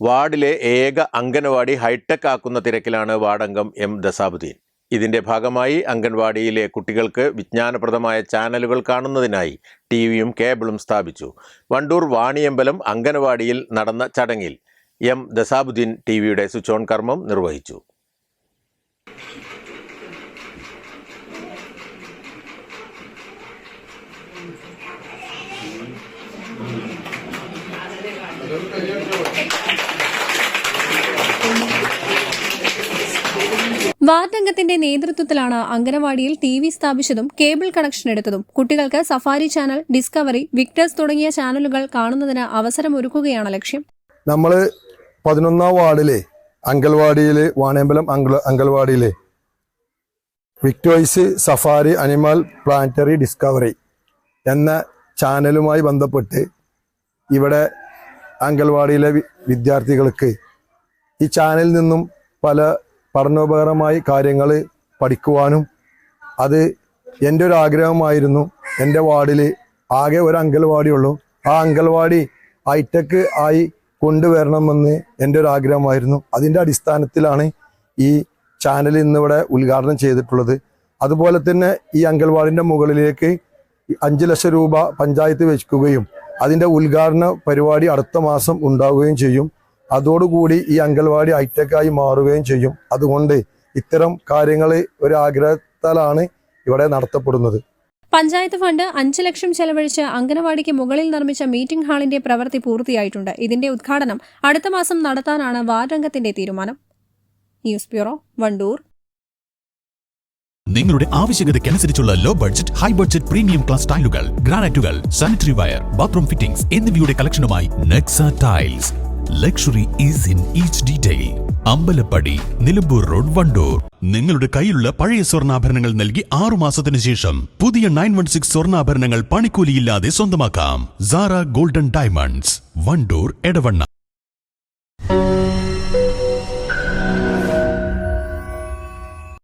വാർഡിലെ ഏക അംഗനവാടി ഹൈടെക് ആക്കുന്ന തിരക്കിലാണ് വാർഡംഗം എം ദസാബുദ്ദീൻ. ഇതിന്റെ ഭാഗമായി അംഗൻവാടിയിലെ കുട്ടികൾക്ക് വിജ്ഞാനപ്രദമായ ചാനലുകൾ കാണുന്നതിനായി ടി വിയും കേബിളും സ്ഥാപിച്ചു. വണ്ടൂർ വാണിയമ്പലം അംഗനവാടിയിൽ നടന്ന ചടങ്ങിൽ എം ദസാബുദ്ദീൻ ടി വിയുടെ സ്വിച്ച് ഓൺ കർമ്മം നിർവഹിച്ചു. വാർഡംഗത്തിന്റെ നേതൃത്വത്തിലാണ് അംഗനവാടിയിൽ ടി വി സ്ഥാപിച്ചതും കേബിൾ കണക്ഷൻ എടുത്തതും. കുട്ടികൾക്ക് സഫാരി ചാനൽ ഡിസ്കവറി വിക്ടേഴ്സ് തുടങ്ങിയ ചാനലുകൾ കാണുന്നതിന് അവസരമൊരുക്കുകയാണ് ലക്ഷ്യം. നമ്മൾ പതിനൊന്നാം വാർഡിലെ അങ്കൽവാടിയിൽ വാണേമ്പലം അങ്ക അങ്കൽവാടിയിലെ വിക്ടോയ്സ് സഫാരി അനിമൽ പ്ലാനറ്ററി ഡിസ്കവറി എന്ന ചാനലുമായി ബന്ധപ്പെട്ട് ഇവിടെ അങ്കൽവാടിയിലെ വിദ്യാർത്ഥികൾക്ക് ഈ ചാനലിൽ നിന്നും പല പഠനോപകരമായി കാര്യങ്ങൾ പഠിക്കുവാനും അത് എന്റെ ഒരു ആഗ്രഹമായിരുന്നു. എന്റെ വാർഡിൽ ആകെ ഒരു അങ്കൽവാടി ഉള്ളൂ. ആ അങ്കൽവാടി ഹൈടെക് ആയി കൊണ്ടുവരണമെന്ന് എന്റെ ഒരു ആഗ്രഹമായിരുന്നു. അതിന്റെ അടിസ്ഥാനത്തിലാണ് ഈ ചാനൽ ഇന്നിവിടെ ഉദ്ഘാടനം ചെയ്തിട്ടുള്ളത്. അതുപോലെ തന്നെ ഈ അങ്കൽവാടിന്റെ മുകളിലേക്ക് അഞ്ച് ലക്ഷം രൂപ പഞ്ചായത്ത് വെക്കുകയും അതിന്റെ ഉദ്ഘാടന പരിപാടി അടുത്ത മാസം ഉണ്ടാവുകയും ചെയ്യും. അതോടുകൂടി ഈ അങ്കൽവാടി ഹൈടെക്കായി മാറുകയും ചെയ്യും. അതുകൊണ്ട് ഇത്തരം കാര്യങ്ങൾ ഒരു ആഗ്രഹത്താലാണ് ഇവിടെ നടത്തപ്പെടുന്നത്. പഞ്ചായത്ത് ഫണ്ട് അഞ്ച് ലക്ഷം ചെലവഴിച്ച് അംഗനവാടിക്ക് മുകളിൽ നിർമ്മിച്ച മീറ്റിംഗ് ഹാളിന്റെ പ്രവൃത്തി പൂർത്തിയായിട്ടുണ്ട്. ഇതിന്റെ ഉദ്ഘാടനം അടുത്ത മാസം നടത്താനാണ് വാർഡംഗത്തിന്റെ തീരുമാനം. News bureau Wandoor. നിങ്ങളുടെ ആവശ്യകതയ്ക്കനുസരിച്ചുള്ള low budget high budget premium class ടൈലുകൾ ഗ്രാനൈറ്റുകൾ സാനിറ്ററി വയർ ബാത്റൂം ഫിറ്റിംഗ്സ് എന്നിവയുടെ കളക്ഷനുമായി Nexa tiles luxury is in each detail Ambalappadi Nilambur road Wandoor. നിങ്ങളുടെ കയ്യിലുള്ള പഴയ സ്വർണാഭരണങ്ങൾ നൽകി ആറു മാസത്തിനു ശേഷം പുതിയ നയൻ വൺ സിക്സ് സ്വർണാഭരണങ്ങൾ പണിക്കൂലിയില്ലാതെ സ്വന്തമാക്കാം. Sara golden diamonds Wandoor Edavanna.